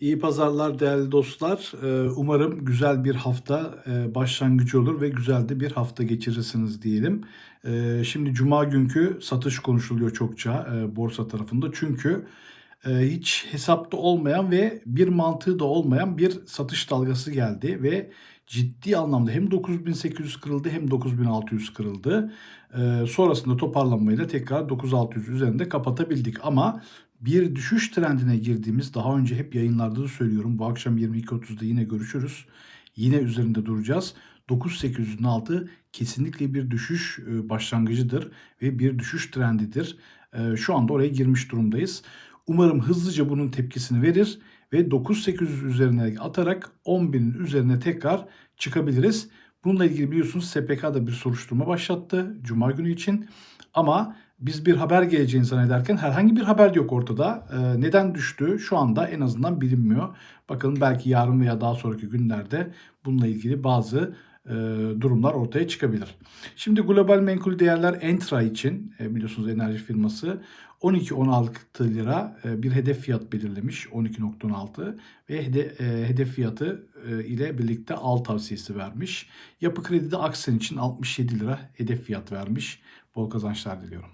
İyi pazarlar değerli dostlar. Ee, Umarım güzel bir hafta e, başlangıcı olur ve güzel de bir hafta geçirirsiniz diyelim. Ee, Şimdi Cuma günkü satış konuşuluyor çokça e, borsa tarafında. Çünkü hiç hesapta olmayan ve bir mantığı da olmayan bir satış dalgası geldi ve ciddi anlamda hem 9800 kırıldı hem 9600 kırıldı. Ee, Sonrasında toparlanmayla tekrar 9600 üzerinde kapatabildik ama bir düşüş trendine girdiğimiz daha önce hep yayınlarda da söylüyorum. Bu akşam 22.30'da yine görüşürüz. Yine üzerinde duracağız. 9800'ün altı kesinlikle bir düşüş e, başlangıcıdır ve bir düşüş trendidir. E, Şu anda oraya girmiş durumdayız. Umarım hızlıca bunun tepkisini verir ve 9800 üzerine atarak 10.000'in üzerine tekrar çıkabiliriz. Bununla ilgili biliyorsunuz SPK da bir soruşturma başlattı Cuma günü için. Ama biz bir haber geleceğini zannederken herhangi bir haber yok ortada. Ee, neden düştü şu anda en azından bilinmiyor. Bakalım belki yarın veya daha sonraki günlerde bununla ilgili bazı durumlar ortaya çıkabilir. Şimdi global menkul değerler Entra için e, biliyorsunuz enerji firması 12-16 lira e, bir hedef fiyat belirlemiş 12.16 ve hede- e, hedef fiyatı e, ile birlikte al tavsiyesi vermiş. Yapı Kredi'de Aksen için 67 lira hedef fiyat vermiş. Bol kazançlar diliyorum.